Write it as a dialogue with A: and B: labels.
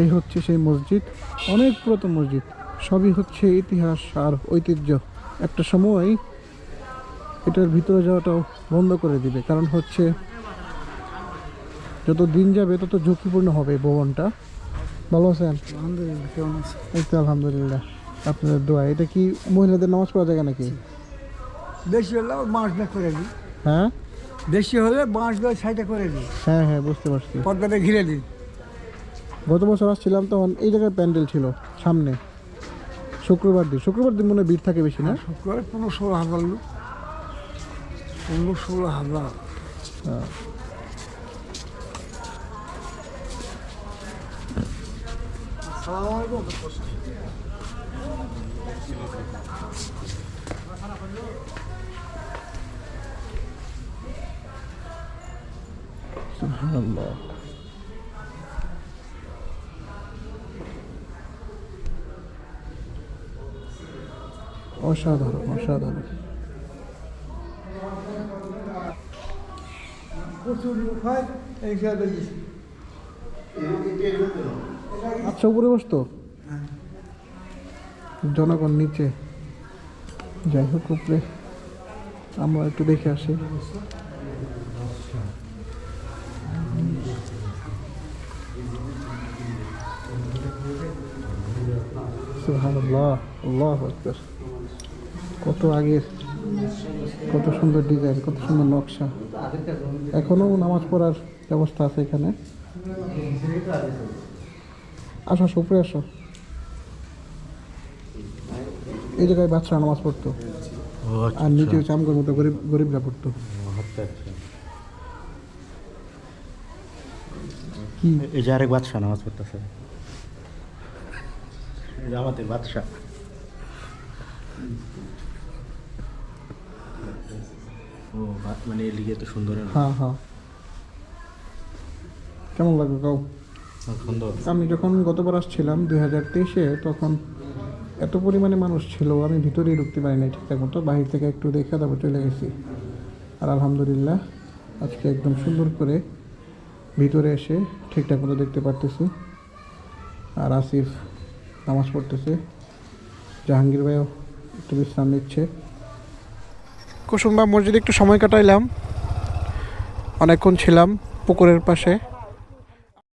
A: এই হচ্ছে সেই মসজিদ অনেক পুরাতন মসজিদ। সবই হচ্ছে ইতিহাস আর ঐতিহ্য। একটা সময় এটার ভিতরে যাওয়াটাও বন্ধ করে দিবে কারণ হচ্ছে যত দিন যাবে তত ঝুঁকিপূর্ণ হবে ভবনটা। ভালো আছেন?
B: আলহামদুলিল্লাহ
A: আলহামদুলিল্লাহ। আপনাদের দোয়া এটা কি মহিলাদের নামাজ পড়া জায়গা নাকি?
B: বেশি হলে দিয়ে করে দিই।
A: হ্যাঁ?
B: বেশি হলে বাঁশ দিয়ে সাইডে করে দিই।
A: হ্যাঁ হ্যাঁ বুঝতে পারছি।
B: পর্দাটা ঘিরে দিই।
A: গত বছর আসছিলাম তখন এই জায়গায় প্যান্ডেল ছিল সামনে শুক্রবার দিন শুক্রবার দিন মনে হয় ভিড় থাকে বেশি না
B: শুক্রবার পনেরো ষোলো হাজার লোক পনেরো ষোলো হাজার
A: হ্যাঁ। সুবহানাল্লাহ। অসাধারণ অসাধারণ।
B: প্রচুর লোক হয় এই হিসাবে
A: আচ্ছা উপরে বসতো? জনগণ নিচে। যাই হোক উপরে। আমরা একটু দেখে আসি। সুবহানাল্লাহ আল্লাহু আকবার। কত আগের কত সুন্দর ডিজাইন কত সুন্দর নকশা। এখনও নামাজ পড়ার ব্যবস্থা আছে এখানে। আসো আসো উপরে আসো। এই জায়গায় বাচ্চারা নামাজ পড়তো। আর নিচে হচ্ছে আমগর মতো গরিব গরিবরা পড়তো। কি?
C: এই যে আরেক বাদশাহ নামাজ পড়তেছে। আমাদের বাদশাহ। ও মানে লিগে তো সুন্দর না?
A: হ্যাঁ হ্যাঁ। কেমন লাগল কাউ?
C: সুন্দর।
A: আমি যখন গতবার আসছিলাম দুই হাজার তেইশে তখন এত পরিমাণে মানুষ ছিল আমি ভিতরেই ঢুকতে পারি নাই ঠিকঠাক মতো বাহির থেকে একটু দেখে তারপর চলে গেছি। আর আলহামদুলিল্লাহ আজকে একদম সুন্দর করে ভিতরে এসে ঠিকঠাক মতো দেখতে পারতেছি। আর আসিফ নামাজ পড়তেছে। জাহাঙ্গীর ভাইও একটু বিশ্রাম নিচ্ছে। কুসুমবা মসজিদে একটু সময় কাটাইলাম। অনেকক্ষণ ছিলাম পুকুরের পাশে।